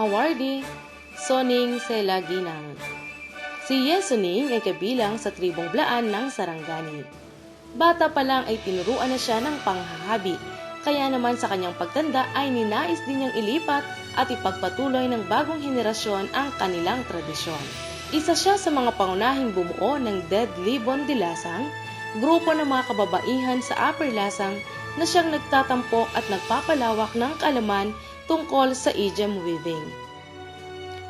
awardee Soning Selaginang. Si Yesuning ay kabilang sa tribong Blaan ng Sarangani. Bata pa lang ay tinuruan na siya ng panghahabi, kaya naman sa kanyang pagtanda ay ninais din niyang ilipat at ipagpatuloy ng bagong henerasyon ang kanilang tradisyon. Isa siya sa mga pangunahing bumuo ng Dead Libon de Lasang, grupo ng mga kababaihan sa Upper Lasang na siyang nagtatampok at nagpapalawak ng kalaman tungkol sa idiom weaving.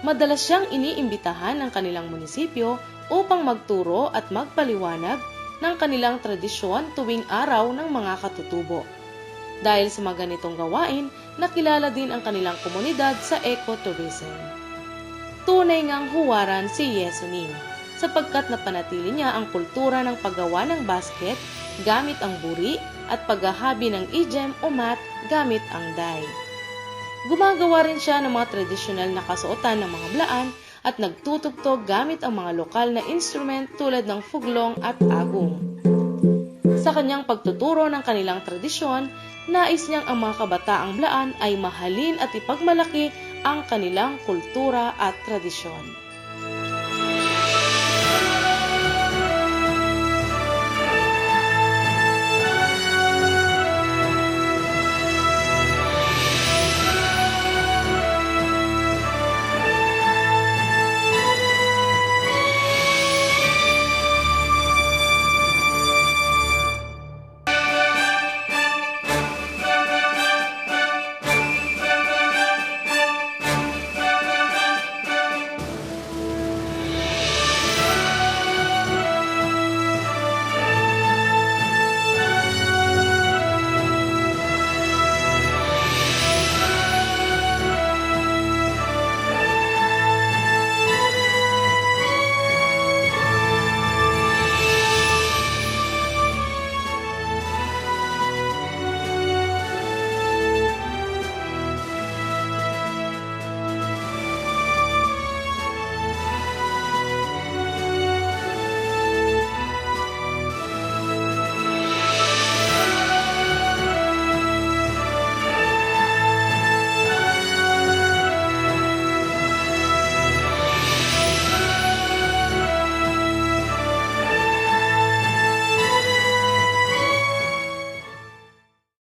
Madalas siyang iniimbitahan ng kanilang munisipyo upang magturo at magpaliwanag ng kanilang tradisyon tuwing araw ng mga katutubo. Dahil sa mga ganitong gawain, nakilala din ang kanilang komunidad sa ecotourism. Tunay ngang huwaran si Yesunin sapagkat napanatili niya ang kultura ng paggawa ng basket gamit ang buri at paghahabi ng ijem o mat gamit ang dye. Gumagawa rin siya ng mga tradisyonal na kasuotan ng mga blaan at nagtutugtog gamit ang mga lokal na instrument tulad ng fuglong at agong. Sa kanyang pagtuturo ng kanilang tradisyon, nais niyang ang mga kabataang blaan ay mahalin at ipagmalaki ang kanilang kultura at tradisyon.